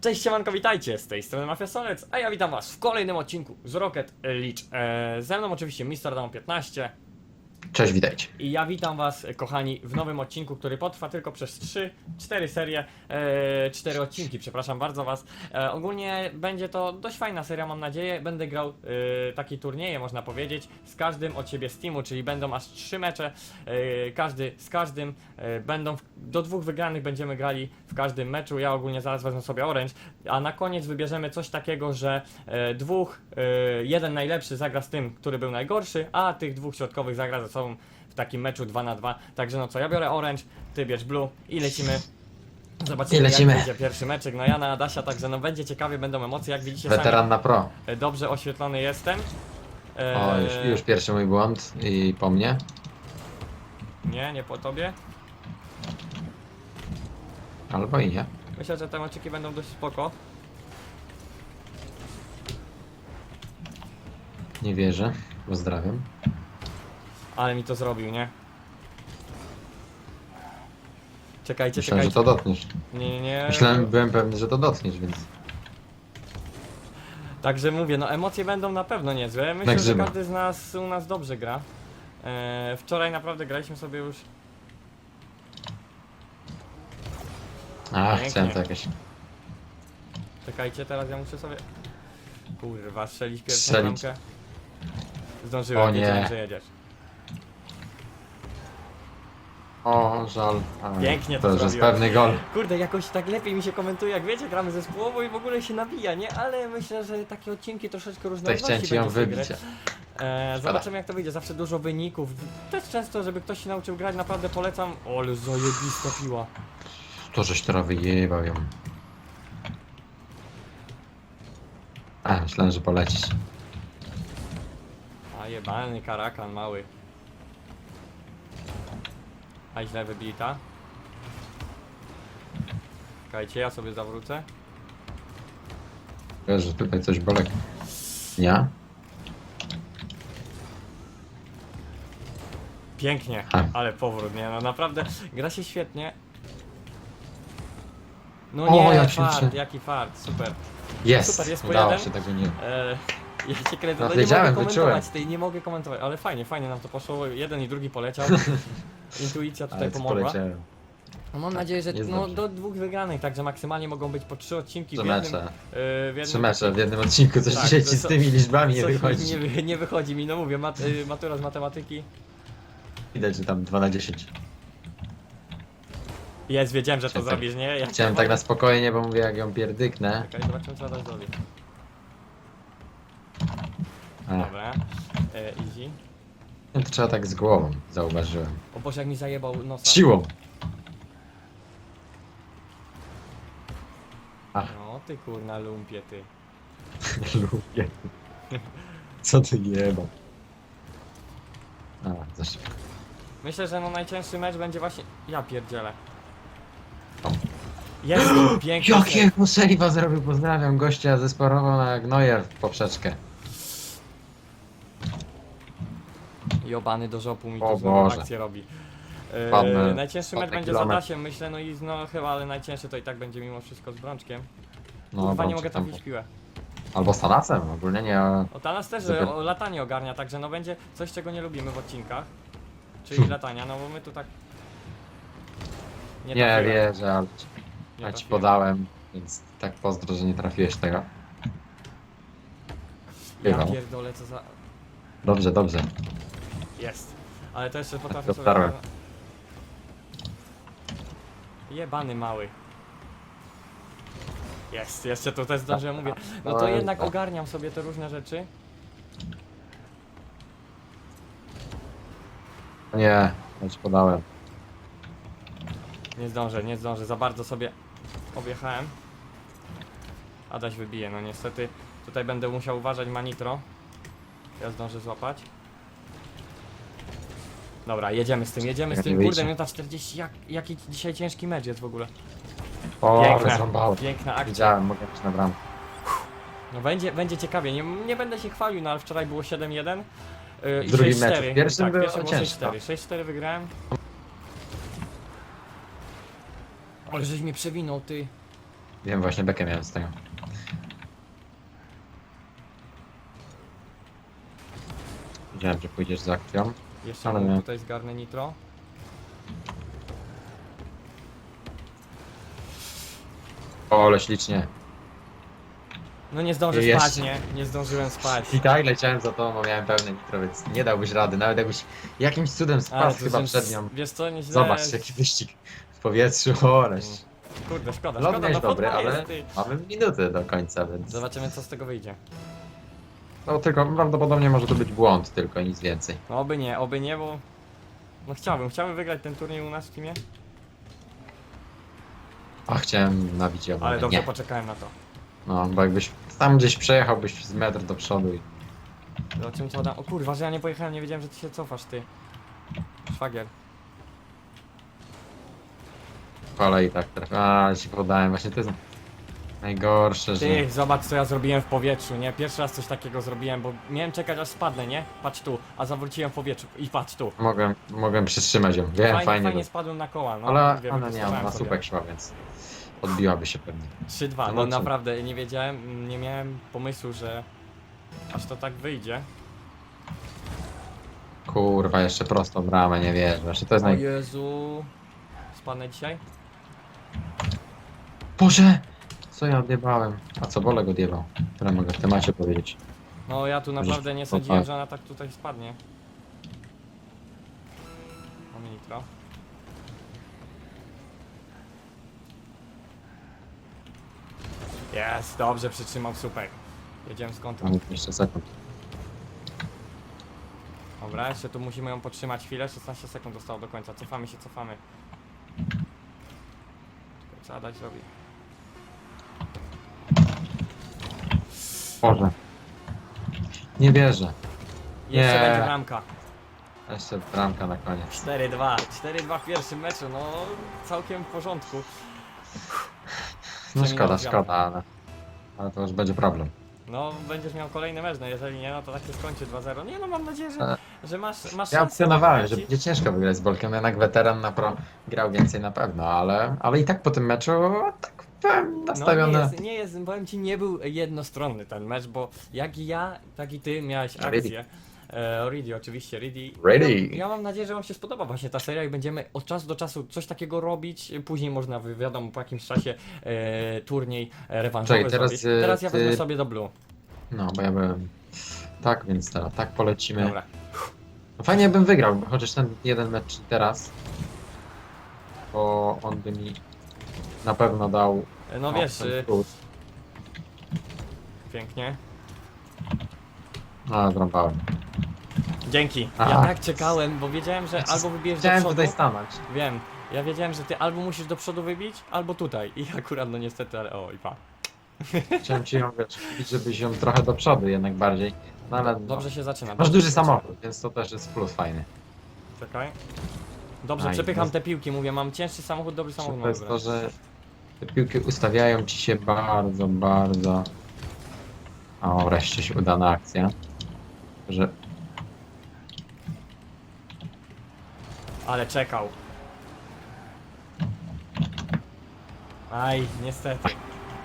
Cześć siemanko, witajcie, z tej strony Mafia Solec, a ja witam was w kolejnym odcinku z Rocket League. Eee, ze mną oczywiście Mr. Damo 15 Cześć, witajcie. i ja witam was, e, kochani, w nowym odcinku, który potrwa tylko przez 3, 4 serie, e, 4 odcinki, przepraszam bardzo was. E, ogólnie będzie to dość fajna seria, mam nadzieję. Będę grał e, takie turnieje, można powiedzieć, z każdym od siebie z teamu, czyli będą aż 3 mecze, e, każdy z każdym, e, będą w, do dwóch wygranych będziemy grali w każdym meczu. Ja ogólnie zaraz wezmę sobie Orange, a na koniec wybierzemy coś takiego, że e, dwóch, e, jeden najlepszy zagra z tym, który był najgorszy, a tych dwóch środkowych zagra ze sobą w takim meczu 2 na 2 Także no co, ja biorę Orange, ty bierz Blue i lecimy. Zobaczymy I lecimy. jak będzie pierwszy meczek. No ja na Adasia, także no będzie ciekawie, będą emocje, jak widzicie Weteran na pro. sami. e, Dobrze oświetlony jestem. E, O, już, już pierwszy mój błąd i po mnie. Nie, nie po tobie. Albo i nie. Myślę, że te meczyki będą dość spoko. Nie wierzę. Pozdrawiam. Ale mi to zrobił, nie? Czekajcie, Myślałem, że czekajcie. to dotkniesz. Nie, nie, nie. Myślałem, byłem pewny, że to dotkniesz, więc. Także mówię, no emocje będą na pewno niezłe. Myślę, że każdy z nas u nas dobrze gra. E, wczoraj naprawdę graliśmy sobie już. A, Pięknie. chciałem to jakieś. Czekajcie, teraz ja muszę sobie. Kurwa, strzelić pierwszą Strzelić. bramkę. Zdążyłem, O nie. wiedziałem, że jedziesz. O, żal. Pięknie to to już jest zrobiłeś. pewny gol. Kurde, jakoś tak lepiej mi się komentuje, jak wiecie, gramy zespołowo i w ogóle się nabija, nie? Ale myślę, że takie odcinki troszeczkę Tutaj różnorodności chciałem ci ją będzie z tej wybić. E, zobaczymy jak to wyjdzie, zawsze dużo wyników. Też często, żeby ktoś się nauczył grać, naprawdę polecam. O, ale zajebista piła. To żeś teraz wyjebał ją. A, myślałem, że polecisz. A jebany karakan mały. A źle wybita. Czekajcie, ja sobie zawrócę. Wiesz, że tutaj coś bolek. Ja? Pięknie, A. ale powrót, nie? No naprawdę, gra się świetnie. No O, nie, jak się fart, jaki fart, super. Jest! Super, jest po Udało jeden. się tego nie. E, ja cię kręcę, No, no, nie wiedziałem, mogę wyczułem. komentować tej, nie mogę komentować, ale fajnie, fajnie nam to poszło, jeden i drugi poleciał. Intuicja tutaj Ale co pomogła. poleciałem. No mam nadzieję, że Jest no, dobrze. do dwóch wygranych, także maksymalnie mogą być po trzy odcinki Trzy w jednym. mecze. e, w jednym Trzy mecze w jednym odcinku, coś Tak, dzisiaj to ci z co- tymi liczbami nie coś mi wychodzi. Nie, wy- nie wychodzi mi, no mówię, mat, y, matura z matematyki. Widać, że tam 2 na 10. Jest, wiedziałem, że to Chciałem tak- zrobisz, nie? Ja Chciałem tak na spokojnie, bo mówię jak ją pierdyknę. Czekaj, zobaczymy co teraz zrobi. A, Dobra, e, easy. To trzeba tak z głową, zauważyłem. O Boże, jak mi zajebał nosa. Z siłą! No ty kurna lumpie, ty. Lubię. Co ty jeba? A, za szybko. Myślę, że no najcięższy mecz będzie właśnie... Ja pierdzielę. Jest, pięknie. Jakiego save'a zrobił, pozdrawiam gościa, zesporował na Gnojer w poprzeczkę. Jobany do żopu mi O to znowu Boże. akcję robi. E, Padnę najcięższy mecz będzie z kilometr. Adasiem, myślę, no i no chyba, ale najcięższy to i tak będzie mimo wszystko z Brączkiem. No, Kurwa, nie mogę tam. trafić w piłę. Albo z Tanasem, ogólnie nie... O Tanas też o, latanie ogarnia, także no będzie coś, czego nie lubimy w odcinkach. Czyli Hmm. latania, no bo my tu tak... Nie, trafiłem. wierzę, ale Nie ja ci trafiłem. podałem, więc tak pozdro, że nie trafiłeś tego. Ja pierdolę, co za... Dobrze, dobrze. Jest. Ale to jeszcze potrafię sobie... wtarłem. Jebany mały. Jest, jeszcze też zdążyłem, mówię. No to jednak ogarniam sobie te różne rzeczy. Nie, ci podałem. Nie zdążę, nie zdążę, za bardzo sobie objechałem. Adaś wybije, no niestety. Tutaj będę musiał uważać ma nitro. Ja zdążę złapać. Dobra, jedziemy z tym, jedziemy z tym. Kurde, minuta 40, jak, jaki dzisiaj ciężki mecz jest w ogóle. O, Piękna, zrąbało. piękna akcja. Widziałem, mogę być na bramkę. No będzie, będzie ciekawie, nie, nie będę się chwalił, no ale wczoraj było 7-1 yy, i W drugim 6-4. meczu. W pierwszym tak, było ciężko. 6-4. 6-4 wygrałem. Ale żeś mnie przewinął, ty. Wiem, właśnie bekę miałem z tego. Wiedziałem, że pójdziesz za akcją. Jeszcze Ale mu nie. tutaj zgarnę nitro. O, ale ślicznie. No nie zdążę Jeszcze. spać, nie? Nie zdążyłem spać. I tak leciałem za tobą, bo miałem pełne nitro, więc nie dałbyś rady. Nawet jakbyś jakimś cudem Ale spadł to chyba przed nią. Wiesz co, nieźle... Zobacz, jaki wyścig w powietrzu. Oleś. Kurde, szkoda, Lot szkoda, miałeś no dobry, dobry, ale jest, ty. mamy minuty do końca, więc... Zobaczymy co z tego wyjdzie. No tylko prawdopodobnie może to być błąd tylko, nic więcej. No oby nie, oby nie, bo... No chciałbym, chciałbym wygrać ten turniej u nas w teamie, A chciałem nabić ją, ale dobrze nie. poczekałem na to. No, bo jakbyś tam gdzieś przejechałbyś z metr do przodu i Zobaczymy co dam. O kurwa, że ja nie pojechałem, nie wiedziałem, że ty się cofasz, ty. Szwagier. kolej i tak trafi. A, ale ci podałem, właśnie to jest najgorsze, że... Ty, zobacz co ja zrobiłem w powietrzu, nie? Pierwszy raz coś takiego zrobiłem, bo miałem czekać aż spadnę, nie? Patrz tu, a zawróciłem w powietrzu i patrz tu. Mogłem, mogłem przytrzymać ją, wiem, Fajnie, fajnie, fajnie, spadłem na koła, no. ale mówię, ona nie, ona sobie. słupek szła, więc odbiłaby się pewnie. 3-2, no Zobaczymy. naprawdę nie wiedziałem, nie miałem pomysłu, że aż to tak wyjdzie. Kurwa, jeszcze prostą bramę, nie wierzę. Właśnie to jest O naj... Jezu. Spadnę dzisiaj? Boże! Co ja odjebałem? A co Bolek odjebał? Tyle mogę w temacie powiedzieć. No ja tu naprawdę nie sądziłem, tak. że ona tak tutaj spadnie. Mamy nitro. Jest, dobrze przytrzymał słupek. Jedziemy z kątem. Mam 20 sekund. Dobra, jeszcze tu musimy ją podtrzymać chwilę. 16 sekund zostało do końca. Cofamy się, cofamy. Tylko Co Adaś zrobi? Nie wierzę. Jeszcze Nie. będzie bramka. Jeszcze bramka na koniec. 4-2. 4-2 w pierwszym meczu, no całkiem w porządku. No Przynajmniej szkoda, szkoda, ale... Ale to już będzie problem. No, będziesz miał kolejny mecz, no jeżeli nie, no to tak się skończy 2-0. Nie no, mam nadzieję, że, E, że masz, masz Ja szansę. opcjonowałem, że będzie ciężko wygrać z Bolkiem, jednak weteran na pro grał więcej na pewno, ale, ale i tak po tym meczu tak byłem No nie nastawiony. jest, nie jest, powiem ci, nie był jednostronny ten mecz, bo jak i ja, tak i ty miałeś akcję. E, oczywiście, Ready. Ready. Ja, ja mam nadzieję, że wam się spodoba właśnie ta seria i będziemy od czasu do czasu coś takiego robić. Później można, wi- wiadomo, po jakimś czasie e, turniej e, rewanżowy Czekaj, teraz, zrobić. e, Teraz ja ty- wezmę sobie do blue. No, bo ja byłem... Tak, więc teraz tak polecimy. Dobra. No Fajnie bym wygrał, chociaż ten jeden mecz teraz. Bo on by mi na pewno dał... E, No wiesz, ten plus. pięknie. No, zrąbałem. Dzięki. Ja Aha. tak czekałem, bo wiedziałem, że albo wybierzesz do Chciałem przodu. tutaj stanąć. Wiem. Ja wiedziałem, że ty albo musisz do przodu wybić, albo tutaj. I akurat no niestety, ale o i pa. Chciałem ci ją, wiesz, kupić, żebyś ją trochę do przodu jednak bardziej. No ale no. Dobrze się zaczyna. Masz duży samochód, więc to też jest plus fajny. Czekaj. Dobrze, Aj, przepycham no. te piłki, mówię, mam cięższy samochód, dobry samochód To mam jest to, wybrać. że te piłki ustawiają ci się bardzo, bardzo... O, wreszcie się udana akcja. Że Ale czekał. Aj, niestety.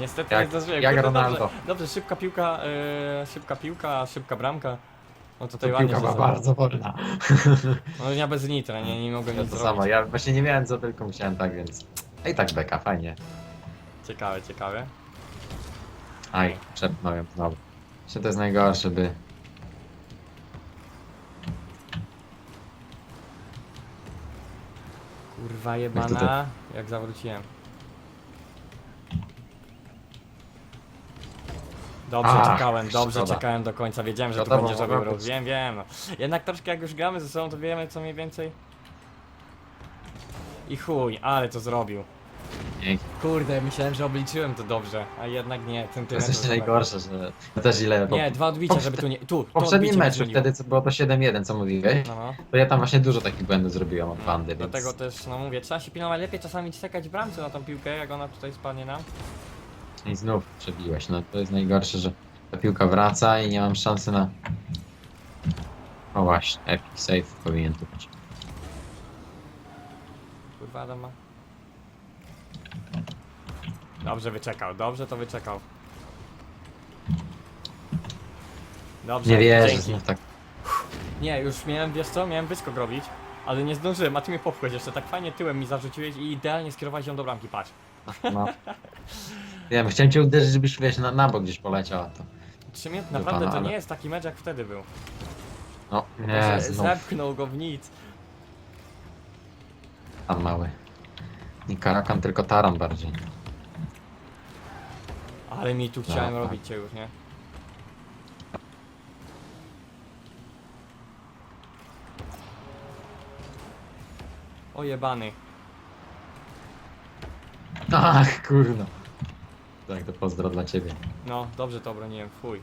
Niestety Jak- nie zdążyłem. jak Kurde, Ronaldo. Dobrze, dobrze szybka piłka, e, szybka piłka, szybka bramka. No to tutaj ładnie piłka się była bardzo wolna. No ja bez nitra, nie, nie mogłem Ja nic to zrobić. samo, ja właśnie nie miałem co, tylko musiałem tak, więc... A i tak beka, fajnie. Ciekawe, ciekawe. Aj, przepnął ją znowu. Jeszcze to jest najgorsze, by... Kurwa to jebana, jak zawróciłem. Dobrze Ach, czekałem, dobrze szkoda. czekałem do końca, wiedziałem, że tu Wiadomo, będziesz robił być. wiem, wiem. No. Jednak troszkę jak już gramy ze sobą, to wiemy co mniej więcej. I chuj, ale to zrobił. Dzięki. Kurde, myślałem, że obliczyłem to dobrze, a jednak nie, To jest jeszcze najgorsze, że... Ja też ile... Nie, dwa odbicia, żeby tu nie... Tu, W to poprzednim odbicie mnie meczu, zmieniło. wtedy co było to 7-1, co mówiłeś, No, no. to ja tam właśnie dużo takich błędów zrobiłem od bandy, więc... Dlatego też, no mówię, trzeba się pilnować lepiej czasami czekać w bramce na tą piłkę, jak ona tutaj spadnie nam. I znów przebiłeś, no to jest najgorsze, że ta piłka wraca i nie mam szansy na... O właśnie, epic save powinien tu być. Kurwa, Adam ma. Dobrze wyczekał, dobrze to wyczekał. Dobrze, Nie wierzę, dzięki. znów tak. Nie, już miałem, wiesz co, miałem wyskok robić, ale nie zdążyłem, a ty mnie popchłeś jeszcze, tak fajnie tyłem mi zarzuciłeś i idealnie skierowałeś ją do bramki, patrz. No. Wiem, chciałem cię uderzyć, żebyś wiesz, na, na bok gdzieś poleciał, a to. Trzy minut, Dupa, naprawdę no to ale- nie jest taki mecz jak wtedy był. No, Że nie, znów Zepchnął go w nic. tam mały. Nie karakan, tylko taran bardziej. Ale mi tu chciałem Aha. robić cię już, nie? O jebany. Ach, kurno. Tak, to pozdro dla ciebie. No, dobrze to obroniłem, fuj.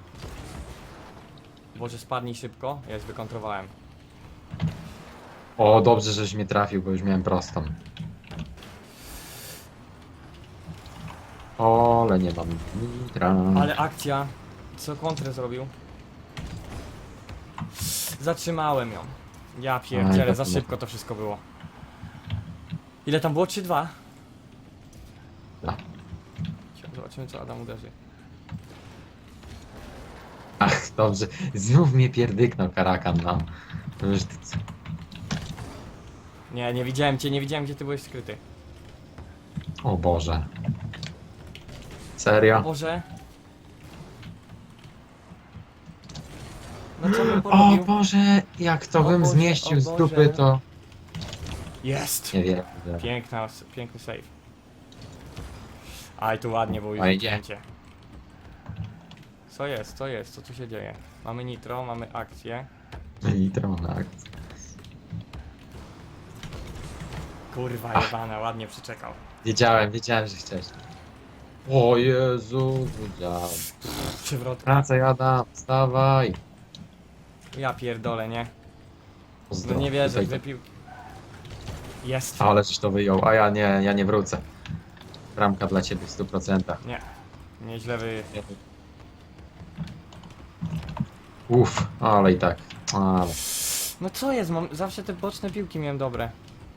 Boże, spadnij szybko. Ja już wykontrowałem. O, dobrze, żeś mnie trafił, bo już miałem prostą. O, ale nie mam nitra. Ale akcja. Co kontrę zrobił? Zatrzymałem ją. Ja Aj, pierdzielę, za tak, szybko to wszystko było. Ile tam było? 3-2? Da. Zobaczymy co Adam uderzy. Ach, dobrze. Znów mnie pierdyknął karakan, no. To już ty co? Nie, nie widziałem cię, nie widziałem gdzie ty byłeś skryty. O Boże. O Serio? Boże. No co bym O porobił? Boże, jak to O bym Boże, zmieścił z Boże. dupy, to... Jest! Nie wiem. Piękna, piękny save. Aj, tu ładnie było już Fajnie. zdjęcie. Co jest, co jest, co tu się dzieje? Mamy nitro, mamy akcję. Nitro na akcji. Kurwa jebana, ładnie przyczekał. Wiedziałem, wiedziałem, że chciałeś. O Jezu, wiedziałem. Przywrotka. Wracaj Adam, wstawaj. Ja pierdolę, nie? No Pozdro. nie wierzę, Tutaj- wypił. Jest. Ale żeś to wyjął, a ja nie, ja nie wrócę. Bramka dla ciebie w 100%. Nie. Nieźle wy... Uff, ale i tak. Ale. No co jest, mam... zawsze te boczne piłki miałem dobre.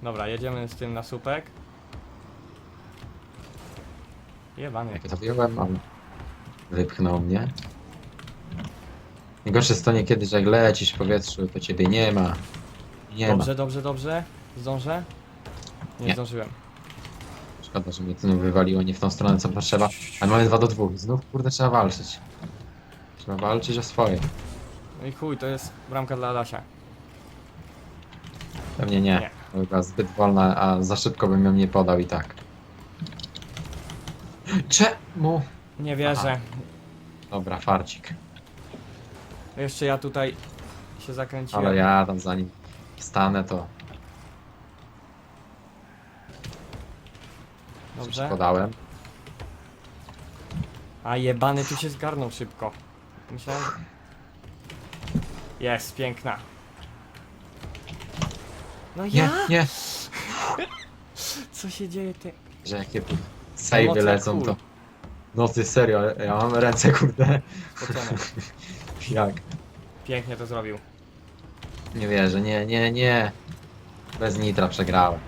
Dobra, jedziemy z tym na słupek. Jebany. Jak ja to wyjąłem, ale wypchnął mnie. Najgorsze jest to niekiedy, że jak lecisz w powietrzu, to ciebie nie ma. Nie Dobrze, dobrze, dobrze. Zdążę? Nie, Nie. zdążyłem. ma. Szkoda, że mnie znów wywaliło nie w tą stronę, co potrzeba. Ale mamy 2 do 2. Znów, kurde, trzeba walczyć. Trzeba walczyć o swoje. No i chuj, to jest bramka dla Adasia. Pewnie nie. Nie. To Była zbyt wolna, a za szybko bym ją nie podał i tak. Czemu? Nie wierzę. Dobra, farcik. Jeszcze ja tutaj się zakręciłem. Ale ja tam zanim wstanę, to Dobrze. podałem. A jebany tu się zgarnął szybko. Myślałem... Jest, piękna. No Nie, ja? nie. Co się dzieje ty? Że jakie sejwy lecą, cool. to... No ty serio, ja mam ręce, kurde. Pocone. Jak? Pięknie to zrobił. Nie wierzę, nie, nie, nie. Bez nitra przegrałem.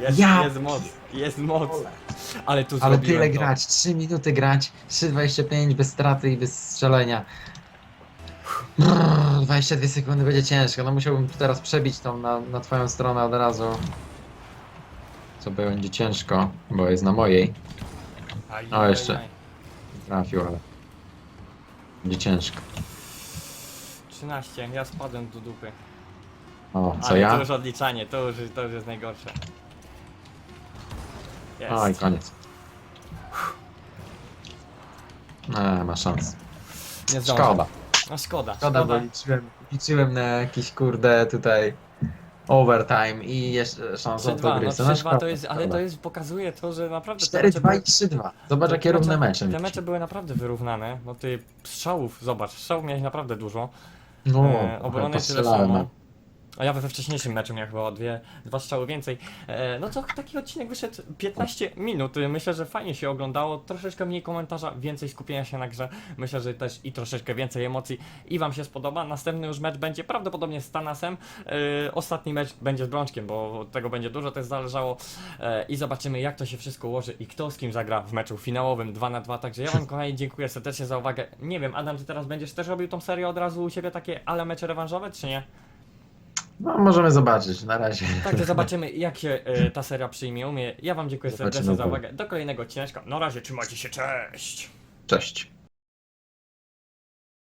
Jest, Ja jest moc, jest moc. Ale tu Ale zrobiłem tyle to. grać, 3 minuty grać, 3.25 bez straty i bez strzelenia. Brrr, 22 sekundy będzie ciężko, no musiałbym tu teraz przebić tą na, na twoją stronę od razu. Co będzie ciężko, bo jest na mojej. Aj, O, aj, jeszcze. Trafił, ale... Będzie ciężko. 13, ja spadłem do dupy. O, co Ale ja? to już odliczanie, to już, to już jest najgorsze. Jest. O i koniec. Nie, ma szans. Nie zdążę. Szkoda. No szkoda, Szkoda, bo liczyłem, liczyłem na jakiś kurde tutaj overtime i jeszcze szansę 3-2, no dogrywce. 3-2 to jest, ale to jest, pokazuje to, że naprawdę te mecze 4-2 były- i 3-2. Zobacz te jakie równe mecze. Te mieliśmy. mecze były naprawdę wyrównane, no ty strzałów, zobacz, strzałów miałeś naprawdę dużo. No, e, obrony tyle postrzelałem, samo. A ja we wcześniejszym meczu miałem chyba o dwie, dwa strzały więcej. E, no co, taki odcinek wyszedł 15 minut. Myślę, że fajnie się oglądało. Troszeczkę mniej komentarza, więcej skupienia się na grze. Myślę, że też i troszeczkę więcej emocji. I wam się spodoba. Następny już mecz będzie prawdopodobnie z Tanasem. E, ostatni mecz będzie z Brączkiem, bo tego będzie dużo też zależało. E, I zobaczymy, jak to się wszystko ułoży i kto z kim zagra w meczu finałowym 2 na 2 Także ja wam, kochani, dziękuję serdecznie za uwagę. Nie wiem, Adam, ty teraz będziesz też robił tą serię od razu u siebie takie ale mecze rewanżowe, czy nie? No, możemy zobaczyć, na razie. Także zobaczymy, jak się e, ta seria przyjmie. u mnie. Ja wam dziękuję Zobaczymy serdecznie za uwagę. Do kolejnego odcineczka. Na razie, trzymajcie się, cześć! Cześć.